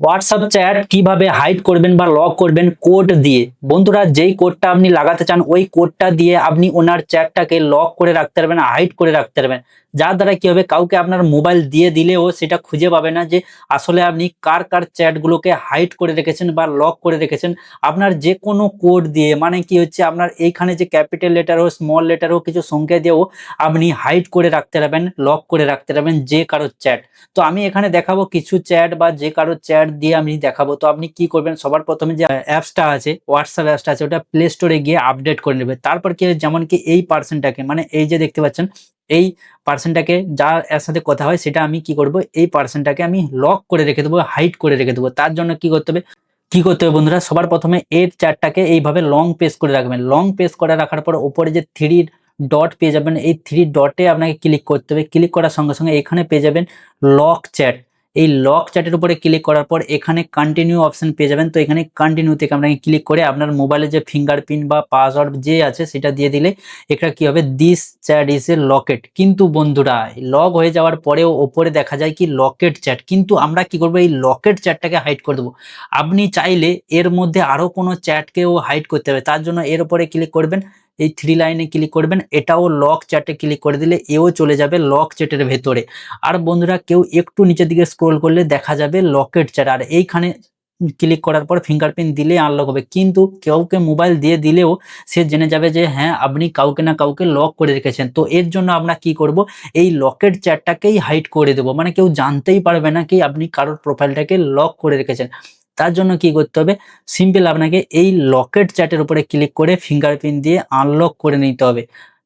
WhatsApp chat কীভাবে hide করবেন বা লক করবেন কোড দিয়ে। বন্ধুরা, যেই কোডটা আপনি লাগাতে চান, ওই কোডটা দিয়ে আপনি ওনার চ্যাটটাকে লক করে রাখতে পারবেন হাইড করে রাখতে পারবেন। যার দ্বারা কি হবে, কাউকে আপনার মোবাইল দিয়ে দিলেও সেটা খুঁজে পাবে না যে আসলে আপনি কার কার চ্যাটগুলোকে হাইড করে রেখেছেন বা লক করে রেখেছেন। আপনার যে কোনো কোড দিয়ে মানে কি হচ্ছে, আপনার এইখানে যে ক্যাপিটাল লেটার ও স্মল লেটার ও কিছু সংখ্যা দিয়েও আপনি হাইড করে রাখতে পারবেন লক করে রাখতে পারবেন যে কারোর চ্যাট তো আমি এখানে দেখাবো কিছু চ্যাট বা যে কারও চ্যাট দিয়ে আমি দেখাবো। তো আপনি কি করবেন, সবার প্রথমে যে অ্যাপসটা আছে হোয়াটসঅ্যাপ অ্যাপসটা আছে, ওটা প্লে স্টোরে গিয়ে আপডেট করে নেবে। তারপর কি যেমন কি এই পার্সনটাকে মানে এই যে দেখতে পাচ্ছেন এই পার্সনটাকে যা এর সাথে কথা হয় সেটা আমি কি করব? এই পার্সনটাকে আমি লক করে রেখে দেবো হাইট করে রেখে দেবো। তার জন্য কি করতে হবে? কি করতে হবে বন্ধুরা? সবার প্রথমে এর চারটাকে এইভাবে লং পেস করে রাখবেন। লং পেস করে রাখার পর ওপরে যে থ্রি ডট পেয়ে যাবেন, এই থ্রি ডটে আপনাকে ক্লিক করতে হবে। ক্লিক করার সঙ্গে সঙ্গে এখানে পেয়ে যাবেন লক চ্যাট এই লক চ্যাটের উপরে ক্লিক করার পর এখানে কন্টিনিউ অপশন পেয়ে যাবেন। তো এখানে কন্টিনিউ থেকে আপনাকে ক্লিক করে আপনার মোবাইলে যে ফিঙ্গারপ্রিন্ট বা পাসওয়ার্ড যে আছে সেটা দিয়ে দিলে এটা কি হবে? This chat is a locked কিন্তু বন্ধুরা লগ হয়ে যাওয়ার পরেও ওপরে দেখা যায় কি লকেট চ্যাট কিন্তু আমরা কি করব? এই লকেট চ্যাটটাকে হাইড করে দেবো। আপনি চাইলে এর মধ্যে আরও কোনো চ্যাটকেও হাইড করতে হবে। তার জন্য এর উপরে ক্লিক করবেন। এই থ্রি লাইনে ক্লিক করবেন, এটাও লক চ্যাটে ক্লিক করে দিলে এও চলে যাবে লক চ্যাটের ভেতরে। আর বন্ধুরা, কেউ একটু নিচের দিকে স্ক্রোল করলে দেখা যাবে লকেট চ্যাট আর এইখানে ক্লিক করার পর ফিঙ্গারপ্রিন্ট দিলে আনলক হবে। কিন্তু কাউকে মোবাইল দিয়ে দিলেও সে জেনে যাবে যে হ্যাঁ আপনি কাউকে না কাউকে লক করে রেখেছেন। তো এর জন্য আমরা কি করব? এই লকেট চ্যাটটাকেই হাইড করে দেবো। মানে কেউ জানতেই পারবে না কি আপনি কারোর প্রোফাইলটাকে লক করে রেখেছেন। তার জন্য কি করতে হবে? সিম্পল আপনাকে এই লকেট চ্যাটের উপরে ক্লিক করে ফিঙ্গারপ্রিন্ট দিয়ে আনলক করে নিতে হবে।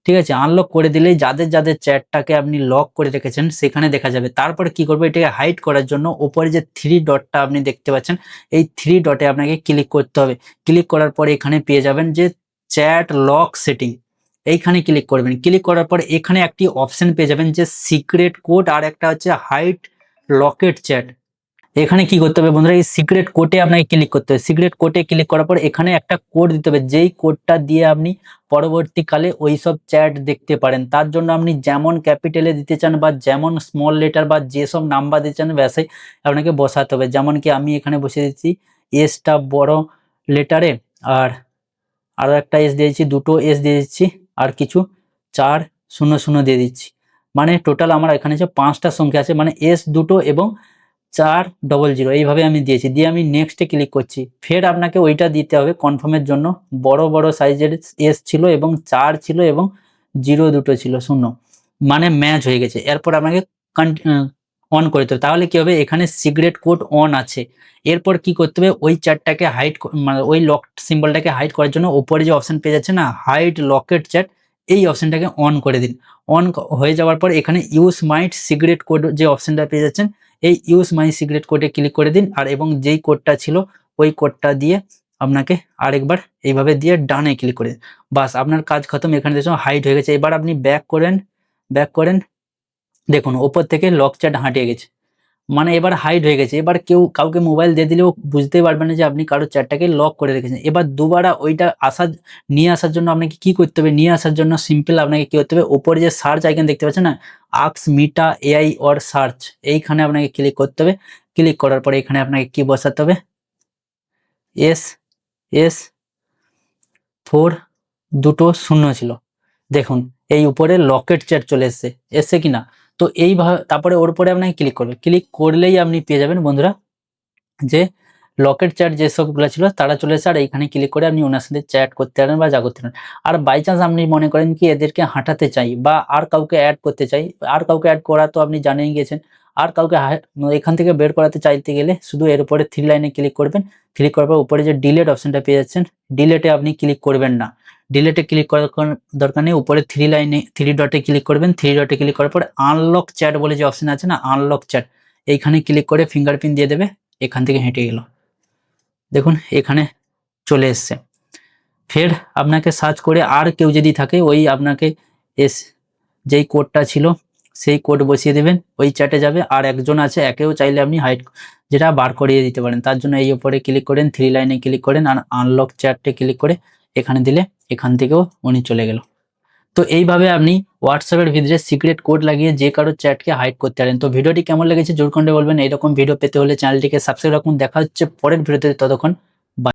ঠিক আছে? আনলক করে দিলেই যাদের যাদের চ্যাটটাকে আপনি লক করে রেখেছেন সেখানে দেখা যাবে। তারপরে কি করব? এটাকে হাইড করার জন্য ওপরে যে থ্রি ডটটা আপনি দেখতে পাচ্ছেন, এই থ্রি ডটে আপনাকে ক্লিক করতে হবে। ক্লিক করার পরে এখানে পেয়ে যাবেন যে চ্যাট লক সেটিং এইখানে ক্লিক করবেন। ক্লিক করার পর এখানে একটি অপশন পেয়ে যাবেন যে সিক্রেট কোড আর একটা হচ্ছে হাইট লকেট চ্যাট এখানে কি করতে হবে বন্ধুরা, এই সিক্রেট কোডে আপনাকে ক্লিক করতে হবে। সিক্রেট কোডে ক্লিক করার পর এখানে একটা কোড দিতে হবে। যেই কোডটা দিয়ে আপনি পরবর্তীকালে ওই সব চ্যাট দেখতে পারেন, তার জন্য আপনি যেমন ক্যাপিটালে দিতে চান বা যেমন স্মল লেটার বা যেসব নাম্বার দিতে চান ব্যাসে আপনাকে বসাতে হবে। যেমন কি আমি এখানে বসে দিচ্ছি এসটা বড় লেটারে আর আরও একটা এস দিয়েছি, দুটো এস দিয়ে দিচ্ছি আর কিছু চার শূন্য শূন্য দিয়ে দিচ্ছি। মানে টোটাল আমার এখানে যে পাঁচটা সংখ্যা আছে মানে এস দুটো এবং চার ডবল জিরো এইভাবে আমি দিয়েছি। দিয়ে আমি নেক্সটে ক্লিক করছি। ফের আপনাকে ওইটা দিতে হবে কনফার্মের জন্য। বড় বড় সাইজের এস ছিল এবং চার ছিল এবং জিরো দুটো ছিল, শূন্য। মানে ম্যাচ হয়ে গেছে। এরপর আপনাকে অন করতে হবে। তাহলে কি হবে? এখানে সিক্রেট কোড অন আছে। এরপর কি করতে হবে? ওই চ্যাটটাকে হাইড মানে ওই লক সিম্বলটাকে হাইড করার জন্য ওপরে যে অপশন পেয়ে যাচ্ছে না হাইড লকেট চ্যাট এই অপশানটাকে অন করে দিন। অন হয়ে যাওয়ার পর এখানে ইউজ মাইট সিক্রেট কোড যে অপশনটা পেয়ে যাচ্ছেন এই ইউজ মাই সিগ্রেট কোডে ক্লিক করে দিন আর এবং যেই কোডটা ছিল, ওই কোডটা দিয়ে আপনাকে আরেকবার এইভাবে দিয়ে ডানে ক্লিক করে দিন। বাস, আপনার কাজ খতম, এখানে দেখুন হাইট হয়ে গেছে। এবার আপনি ব্যাক করেন ব্যাক করেন। দেখুন, ওপর থেকে লক চ্যাট হাঁটিয়ে গেছে। মানে এবার হাইড হয়ে গেছে। এবার কেউ কাউকে মোবাইল দিয়ে দিলেও বুঝতে পারবে না যে আপনি কারোর চ্যাটটাকে লক করে রেখেছেন। এবার দুবারা ওইটা আসার, নিয়ে আসার জন্য আপনাকে কি করতে হবে? নিয়ে আসার জন্য সিম্পল আপনাকে কি করতে হবে? ওপরে যে সার্চ আইকন দেখতে পাচ্ছেন না? আক্স মিটা এআই অর সার্চ এইখানে আপনাকে ক্লিক করতে হবে। ক্লিক করার পরে এখানে আপনাকে কি বসাতে হবে? এস এস ফোর দুটো শূন্য ছিল। দেখুন, এই উপরে লকেট চ্যাট চলে এসছে। এসছে কিনা? তো এইভাবে তারপরে ওর উপরে আপনাকে ক্লিক করবে। ক্লিক করলেই আপনি পেয়ে যাবেন বন্ধুরা যে লকেট চ্যাট যেসবগুলো ছিল তারা চলে এসে আর এইখানে ক্লিক করে আপনি ওনার সাথে চ্যাট করতে পারেন বা যা করতে পারেন। আর বাই চান্স আপনি মনে করেন কি এদেরকে হাঁটাতে চাই বা আর কাউকে অ্যাড করতে চাই, আর কাউকে অ্যাড করা তো আপনি জানেই গেছেন আর কাউকে এখান থেকে বের করাতে চাইতে গেলে শুধু এর উপরে থ্রি লাইনে ক্লিক করবেন। ক্লিক করার পর উপরে যে ডিলেট অপশনটা পেয়ে যাচ্ছেন ডিলেটে আপনি ক্লিক করবেন না। ডিলেটে ক্লিক করার দরকার নেই। উপরে থ্রি লাইনে থ্রি ডটে ক্লিক করবেন। থ্রি ডটে ক্লিক করার পর আনলক চ্যাট বলে যে অপশন আছে না আনলক চ্যাট এইখানে ক্লিক করে ফিঙ্গারপ্রিন্ট দিয়ে দেবে, এখান থেকে হেঁটে গেল। দেখুন, এখানে চলে এসছে। ফের আপনাকে সার্চ করে আর কেউ যদি থাকে, ওই আপনাকে এস, যেই কোডটা ছিল, সেই কোড বসিয়ে দেবেন। ওই চ্যাটে যাবে। আর একজন আছে, একেও চাইলে আপনি হাইড যেটা বার করিয়ে দিতে পারেন। তার জন্য এই ওপরে ক্লিক করেন থ্রি লাইনে ক্লিক করেন আর আনলক চ্যাটে ক্লিক করে এখানে দিলে এখান থেকেও উনি চলে গেল। তো এইভাবে আপনি হোয়াটসঅ্যাপের ভিতরে সিক্রেট কোড লাগিয়ে যে কারোর চ্যাটকে হাইড করতে পারেন। তো ভিডিওটি কেমন লেগেছে জোর কন্টে বলবেন। এইরকম ভিডিও পেতে হলে চ্যানেলটিকে সাবস্ক্রাইব রাখুন। দেখা হচ্ছে পরের ভিডিওতে ততক্ষণ